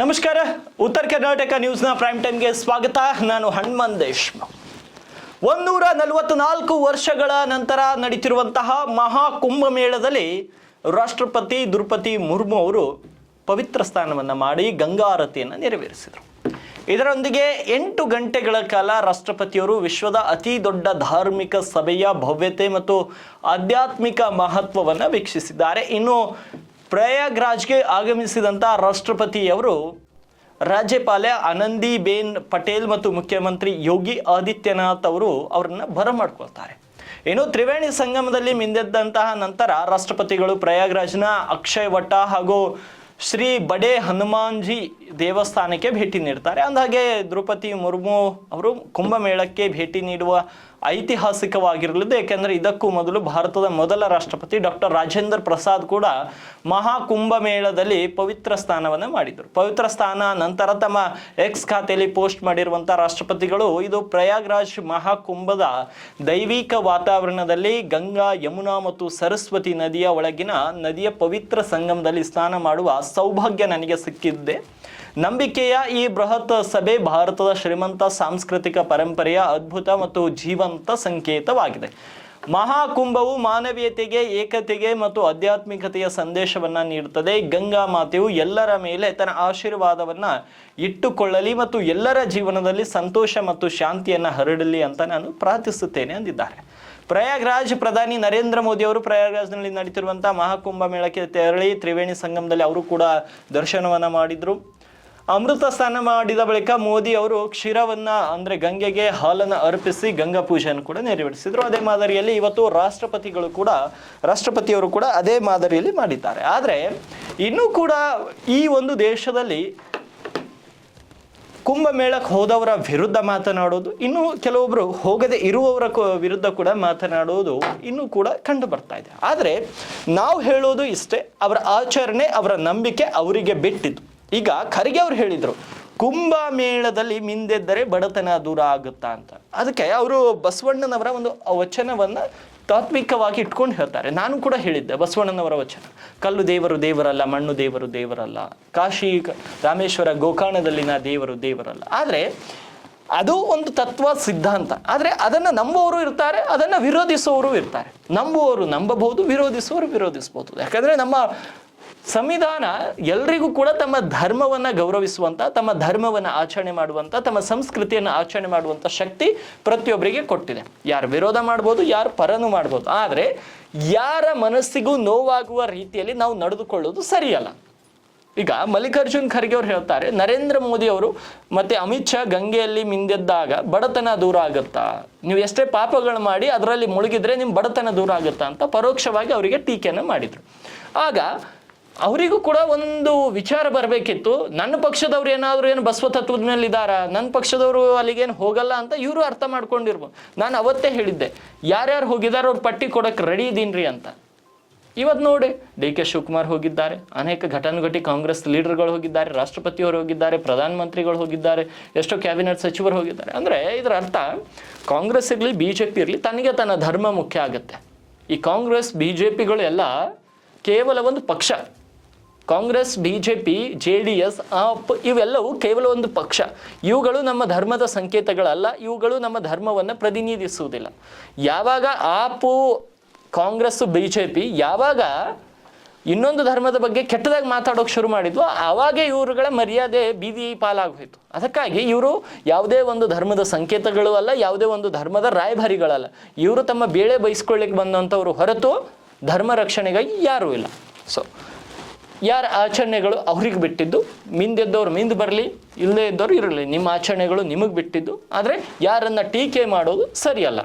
ನಮಸ್ಕಾರ. ಉತ್ತರ ಕರ್ನಾಟಕ ನ್ಯೂಸ್ನ ಪ್ರೈಮ್ ಟೈಮ್ಗೆ ಸ್ವಾಗತ. ನಾನು ಹಣ್ಮನ್ ದೇಶ್ಮುಖ್. ಒಂದೂರ ನಲವತ್ನಾಲ್ಕು ವರ್ಷಗಳ ನಂತರ ನಡೀತಿರುವಂತಹ ಮಹಾ ಕುಂಭಮೇಳದಲ್ಲಿ ರಾಷ್ಟ್ರಪತಿ ದ್ರೌಪದಿ ಮುರ್ಮು ಅವರು ಪವಿತ್ರ ಸ್ಥಾನವನ್ನು ಮಾಡಿ ಗಂಗಾರತಿಯನ್ನು ನೆರವೇರಿಸಿದರು. ಇದರೊಂದಿಗೆ ಎಂಟು ಗಂಟೆಗಳ ಕಾಲ ರಾಷ್ಟ್ರಪತಿಯವರು ವಿಶ್ವದ ಅತಿ ದೊಡ್ಡ ಧಾರ್ಮಿಕ ಸಭೆಯ ಭವ್ಯತೆ ಮತ್ತು ಆಧ್ಯಾತ್ಮಿಕ ಮಹತ್ವವನ್ನು ವೀಕ್ಷಿಸಿದ್ದಾರೆ. ಇನ್ನು ಪ್ರಯಾಗ್ರಾಜ್ಗೆ ಆಗಮಿಸಿದಂಥ ರಾಷ್ಟ್ರಪತಿಯವರು ರಾಜ್ಯಪಾಲ ಆನಂದಿಬೇನ್ ಪಟೇಲ್ ಮತ್ತು ಮುಖ್ಯಮಂತ್ರಿ ಯೋಗಿ ಆದಿತ್ಯನಾಥ್ ಅವರು ಅವರನ್ನು ಬರಮಾಡ್ಕೊಳ್ತಾರೆ ಇನ್ನು ತ್ರಿವೇಣಿ ಸಂಗಮದಲ್ಲಿ ಮಿಂದೆದ್ದಂತಹ ನಂತರ ರಾಷ್ಟ್ರಪತಿಗಳು ಪ್ರಯಾಗ್ರಾಜ್ನ ಅಕ್ಷಯ್ ವಟ ಹಾಗೂ ಶ್ರೀ ಬಡೆ ಹನುಮಾನ್ಜಿ ದೇವಸ್ಥಾನಕ್ಕೆ ಭೇಟಿ ನೀಡ್ತಾರೆ. ಅಂದಹಾಗೆ ದ್ರೌಪದಿ ಮುರ್ಮು ಅವರು ಕುಂಭಮೇಳಕ್ಕೆ ಭೇಟಿ ನೀಡುವ ಐತಿಹಾಸಿಕವಾಗಿರಲಿದ್ದು, ಏಕೆಂದರೆ ಇದಕ್ಕೂ ಮೊದಲು ಭಾರತದ ಮೊದಲ ರಾಷ್ಟ್ರಪತಿ ಡಾಕ್ಟರ್ ರಾಜೇಂದ್ರ ಪ್ರಸಾದ್ ಕೂಡ ಮಹಾಕುಂಭಮೇಳದಲ್ಲಿ ಪವಿತ್ರ ಸ್ಥಾನವನ್ನು ಮಾಡಿದರು. ಪವಿತ್ರ ಸ್ಥಾನ ನಂತರ ತಮ್ಮ ಎಕ್ಸ್ ಖಾತೆಯಲ್ಲಿ ಪೋಸ್ಟ್ ಮಾಡಿರುವಂಥ ರಾಷ್ಟ್ರಪತಿಗಳು, ಇದು ಪ್ರಯಾಗ್ರಾಜ್ ಮಹಾಕುಂಭದ ದೈವಿಕ ವಾತಾವರಣದಲ್ಲಿ ಗಂಗಾ, ಯಮುನಾ ಮತ್ತು ಸರಸ್ವತಿ ನದಿಯ ಒಳಗಿನ ನದಿಯ ಪವಿತ್ರ ಸಂಗಮದಲ್ಲಿ ಸ್ನಾನ ಮಾಡುವ ಸೌಭಾಗ್ಯ ನನಗೆ ಸಿಕ್ಕಿದ್ದೆ. ನಂಬಿಕೆಯ ಈ ಬೃಹತ್ ಸಭೆ ಭಾರತದ ಶ್ರೀಮಂತ ಸಾಂಸ್ಕೃತಿಕ ಪರಂಪರೆಯ ಅದ್ಭುತ ಮತ್ತು ಜೀವಂತ ಸಂಕೇತವಾಗಿದೆ. ಮಹಾಕುಂಭವು ಮಾನವೀಯತೆಗೆ, ಏಕತೆಗೆ ಮತ್ತು ಆಧ್ಯಾತ್ಮಿಕತೆಯ ಸಂದೇಶವನ್ನು ನೀಡುತ್ತದೆ. ಗಂಗಾ ಮಾತೆಯು ಎಲ್ಲರ ಮೇಲೆ ತನ್ನ ಆಶೀರ್ವಾದವನ್ನು ಇಟ್ಟುಕೊಳ್ಳಲಿ ಮತ್ತು ಎಲ್ಲರ ಜೀವನದಲ್ಲಿ ಸಂತೋಷ ಮತ್ತು ಶಾಂತಿಯನ್ನು ಹರಡಲಿ ಅಂತ ನಾನು ಪ್ರಾರ್ಥಿಸುತ್ತೇನೆ ಅಂದಿದ್ದಾರೆ. ಪ್ರಯಾಗ್ರಾಜ್ ಪ್ರಧಾನಿ ನರೇಂದ್ರ ಮೋದಿ ಅವರು ಪ್ರಯಾಗ್ರಾಜ್ನಲ್ಲಿ ನಡೀತಿರುವಂಥ ಮಹಾಕುಂಭ ಮೇಳಕ್ಕೆ ತೆರಳಿ ತ್ರಿವೇಣಿ ಸಂಗಮದಲ್ಲಿ ಅವರು ಕೂಡ ದರ್ಶನವನ್ನ ಮಾಡಿದ್ರು. ಅಮೃತ ಸ್ನಾನ ಮಾಡಿದ ಬಳಿಕ ಮೋದಿ ಅವರು ಕ್ಷೀರವನ್ನ, ಅಂದ್ರೆ ಗಂಗೆಗೆ ಹಾಲನ್ನು ಅರ್ಪಿಸಿ ಗಂಗಾ ಪೂಜೆಯನ್ನು ಕೂಡ ನೆರವೇರಿಸಿದ್ರು. ಅದೇ ಮಾದರಿಯಲ್ಲಿ ಇವತ್ತು ರಾಷ್ಟ್ರಪತಿಗಳು ಕೂಡ, ರಾಷ್ಟ್ರಪತಿಯವರು ಕೂಡ ಅದೇ ಮಾದರಿಯಲ್ಲಿ ಮಾಡಿದ್ದಾರೆ. ಆದರೆ ಇನ್ನೂ ಕೂಡ ಈ ಒಂದು ದೇಶದಲ್ಲಿ ಕುಂಭಮೇಳಕ್ಕೆ ಹೋದವರ ವಿರುದ್ಧ ಮಾತನಾಡೋದು, ಇನ್ನು ಕೆಲವೊಬ್ಬರು ಹೋಗದೆ ಇರುವವರ ವಿರುದ್ಧ ಕೂಡ ಮಾತನಾಡುವುದು ಇನ್ನೂ ಕೂಡ ಕಂಡು ಬರ್ತಾ ಇದೆ. ಆದರೆ ನಾವು ಹೇಳೋದು ಇಷ್ಟೇ, ಅವರ ಆಚರಣೆ, ಅವರ ನಂಬಿಕೆ ಅವರಿಗೆ ಬಿಟ್ಟಿದ್ದು. ಈಗ ಖರ್ಗೆ ಅವ್ರು ಹೇಳಿದರು ಕುಂಭಮೇಳದಲ್ಲಿ ಮಿಂದೆದ್ದರೆ ಬಡತನ ದೂರ ಆಗುತ್ತಾ ಅಂತ. ಅದಕ್ಕೆ ಅವರು ಬಸವಣ್ಣನವರ ಒಂದು ವಚನವನ್ನು ತಾತ್ವಿಕವಾಗಿ ಇಟ್ಕೊಂಡು ಹೇಳ್ತಾರೆ. ನಾನು ಕೂಡ ಹೇಳಿದ್ದೆ ಬಸವಣ್ಣನವರ ವಚನ. ಕಲ್ಲು ದೇವರು ದೇವರಲ್ಲ, ಮಣ್ಣು ದೇವರು ದೇವರಲ್ಲ, ಕಾಶಿ ರಾಮೇಶ್ವರ ಗೋಕರ್ಣದಲ್ಲಿನ ದೇವರು ದೇವರಲ್ಲ. ಆದರೆ ಅದು ಒಂದು ತತ್ವ ಸಿದ್ಧಾಂತ. ಆದರೆ ಅದನ್ನು ನಂಬುವವರು ಇರ್ತಾರೆ, ಅದನ್ನು ವಿರೋಧಿಸುವವರು ಇರ್ತಾರೆ. ನಂಬುವವರು ನಂಬಬಹುದು, ವಿರೋಧಿಸುವವರು ವಿರೋಧಿಸಬಹುದು. ಯಾಕಂದರೆ ನಮ್ಮ ಸಂವಿಧಾನ ಎಲ್ರಿಗೂ ಕೂಡ ತಮ್ಮ ಧರ್ಮವನ್ನ ಗೌರವಿಸುವಂತ, ತಮ್ಮ ಧರ್ಮವನ್ನ ಆಚರಣೆ ಮಾಡುವಂತ, ತಮ್ಮ ಸಂಸ್ಕೃತಿಯನ್ನು ಆಚರಣೆ ಮಾಡುವಂತ ಶಕ್ತಿ ಪ್ರತಿಯೊಬ್ಬರಿಗೆ ಕೊಟ್ಟಿದೆ. ಯಾರು ವಿರೋಧ ಮಾಡ್ಬೋದು, ಯಾರು ಪರನು ಮಾಡ್ಬೋದು. ಆದರೆ ಯಾರ ಮನಸ್ಸಿಗೂ ನೋವಾಗುವ ರೀತಿಯಲ್ಲಿ ನಾವು ನಡೆದುಕೊಳ್ಳೋದು ಸರಿಯಲ್ಲ. ಈಗ ಮಲ್ಲಿಕಾರ್ಜುನ್ ಖರ್ಗೆ ಅವರು ಹೇಳ್ತಾರೆ, ನರೇಂದ್ರ ಮೋದಿ ಅವರು ಮತ್ತೆ ಅಮಿತ್ ಶಾ ಗಂಗೆಯಲ್ಲಿ ಮಿಂದೆದ್ದಾಗ ಬಡತನ ದೂರ ಆಗುತ್ತಾ? ನೀವು ಎಷ್ಟೇ ಪಾಪಗಳು ಮಾಡಿ ಅದರಲ್ಲಿ ಮುಳುಗಿದ್ರೆ ನಿಮ್ಮ ಬಡತನ ದೂರ ಆಗುತ್ತಾ ಅಂತ ಪರೋಕ್ಷವಾಗಿ ಅವರಿಗೆ ಟೀಕೆಯನ್ನು ಮಾಡಿದ್ರು. ಆಗ ಅವರಿಗೂ ಕೂಡ ಒಂದು ವಿಚಾರ ಬರಬೇಕಿತ್ತು. ನನ್ನ ಪಕ್ಷದವ್ರು ಏನಾದರೂ ಏನು ಬಸವ ತತ್ವದ ಮೇಲೆ ಇದ್ದಾರಾ ನನ್ನ ಪಕ್ಷದವರು ಅಲ್ಲಿಗೇನು ಹೋಗಲ್ಲ ಅಂತ ಇವರು ಅರ್ಥ ಮಾಡ್ಕೊಂಡಿರ್ಬೋದು ನಾನು ಅವತ್ತೇ ಹೇಳಿದ್ದೆ. ಯಾರ್ಯಾರು ಹೋಗಿದ್ದಾರೆ ಅವ್ರ ಪಟ್ಟಿ ಕೊಡಕ್ಕೆ ರೆಡಿ ಇದೀನ್ರಿ ಅಂತ. ಇವತ್ತು ನೋಡಿ, ಡಿ ಕೆ ಶಿವಕುಮಾರ್ ಹೋಗಿದ್ದಾರೆ. ಅನೇಕ ಘಟಾನುಘಟಿ ಕಾಂಗ್ರೆಸ್ ಲೀಡರ್ಗಳು ಹೋಗಿದ್ದಾರೆ. ರಾಷ್ಟ್ರಪತಿಯವರು ಹೋಗಿದ್ದಾರೆ, ಪ್ರಧಾನಮಂತ್ರಿಗಳು ಹೋಗಿದ್ದಾರೆ, ಎಷ್ಟೋ ಕ್ಯಾಬಿನೆಟ್ ಸಚಿವರು ಹೋಗಿದ್ದಾರೆ. ಅಂದರೆ ಇದರ ಅರ್ಥ, ಕಾಂಗ್ರೆಸ್ ಇರಲಿ ಬಿ ಜೆ ಇರಲಿ, ತನಗೆ ತನ್ನ ಧರ್ಮ ಮುಖ್ಯ ಆಗುತ್ತೆ. ಈ ಕಾಂಗ್ರೆಸ್ ಬಿ ಜೆ ಪಿಗಳು ಎಲ್ಲ ಕೇವಲ ಒಂದು ಪಕ್ಷ. Congress B J P J D S, AAP ಇವೆಲ್ಲವೂ ಕೇವಲ ಒಂದು ಪಕ್ಷ. ಇವುಗಳು ನಮ್ಮ ಧರ್ಮದ ಸಂಕೇತಗಳಲ್ಲ, ಇವುಗಳು ನಮ್ಮ ಧರ್ಮವನ್ನು ಪ್ರತಿನಿಧಿಸುವುದಿಲ್ಲ. ಯಾವಾಗ AAP, Congress B J P ಯಾವಾಗ ಇನ್ನೊಂದು ಧರ್ಮದ ಬಗ್ಗೆ ಕೆಟ್ಟದಾಗಿ ಮಾತಾಡೋಕೆ ಶುರು ಮಾಡಿದ್ವು, ಆವಾಗೇ ಇವರುಗಳ ಮರ್ಯಾದೆ ಬೀದಿ ಪಾಲಾಗೋಯಿತು ಅದಕ್ಕಾಗಿ ಇವರು ಯಾವುದೇ ಒಂದು ಧರ್ಮದ ಸಂಕೇತಗಳು ಅಲ್ಲ, ಯಾವುದೇ ಒಂದು ಧರ್ಮದ ರಾಯಭಾರಿಗಳಲ್ಲ. ಇವರು ತಮ್ಮ ಬೇಳೆ ಬಯಸ್ಕೊಳ್ಳಿಕ್ಕೆ ಬಂದಂಥವ್ರು ಹೊರತು ಧರ್ಮ ರಕ್ಷಣೆಗಾಗಿ ಯಾರೂ ಇಲ್ಲ. ಸೊ ಯಾರ ಆಚರಣೆಗಳು ಅವ್ರಿಗೆ ಬಿಟ್ಟಿದ್ದು? ಮಿಂದೆದ್ದವ್ರು ಮಿಂದು ಬರಲಿ ಇಲ್ಲದೇ ಇದ್ದವ್ರು ಇರಲಿ. ನಿಮ್ಮ ಆಚರಣೆಗಳು ನಿಮಗೆ ಬಿಟ್ಟಿದ್ದು. ಆದರೆ ಯಾರನ್ನು ಟೀಕೆ ಮಾಡೋದು ಸರಿಯಲ್ಲ.